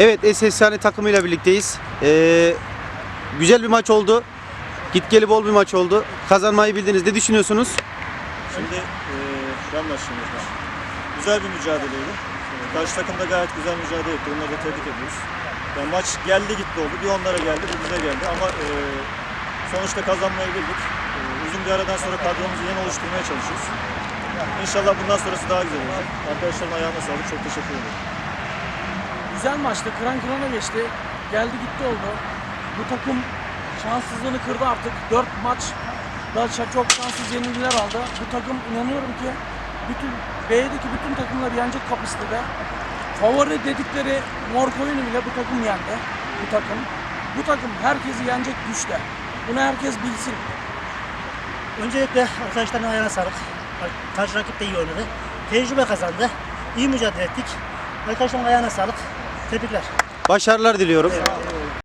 Evet SSHane takımıyla birlikteyiz. Ee, güzel bir maç oldu. Git geli bol bir maç oldu. Kazanmayı bildiniz. Ne düşünüyorsunuz? Şimdi e, başlayayım. hocam. Güzel bir mücadeleydi. Karşı takım da gayet güzel mücadele etti. Onları da tebrik ediyoruz. Yani maç geldi gitti oldu. Bir onlara geldi, bir bize geldi. Ama e, sonuçta kazanmayı bildik. E, uzun bir aradan sonra kadromuzu yeni oluşturmaya çalışıyoruz. İnşallah bundan sonrası daha güzel olacak. Arkadaşlarım ayağına sağlık. Çok teşekkür ederim. Güzel maçtı. Kıran kırana geçti. Geldi gitti oldu. Bu takım şanssızlığını kırdı artık. 4 maç da ç- çok şanssız yenilgiler aldı. Bu takım inanıyorum ki bütün B'deki bütün takımları yenecek kapasitede. Favori dedikleri mor koyunu bile bu takım yendi. Bu takım. Bu takım herkesi yenecek güçte. Bunu herkes bilsin. Öncelikle arkadaşların ayağına sağlık. Karşı rakip de iyi oynadı. Tecrübe kazandı. İyi mücadele ettik. Arkadaşların ayağına sağlık. Tebrikler. Başarılar diliyorum. Eyvallah.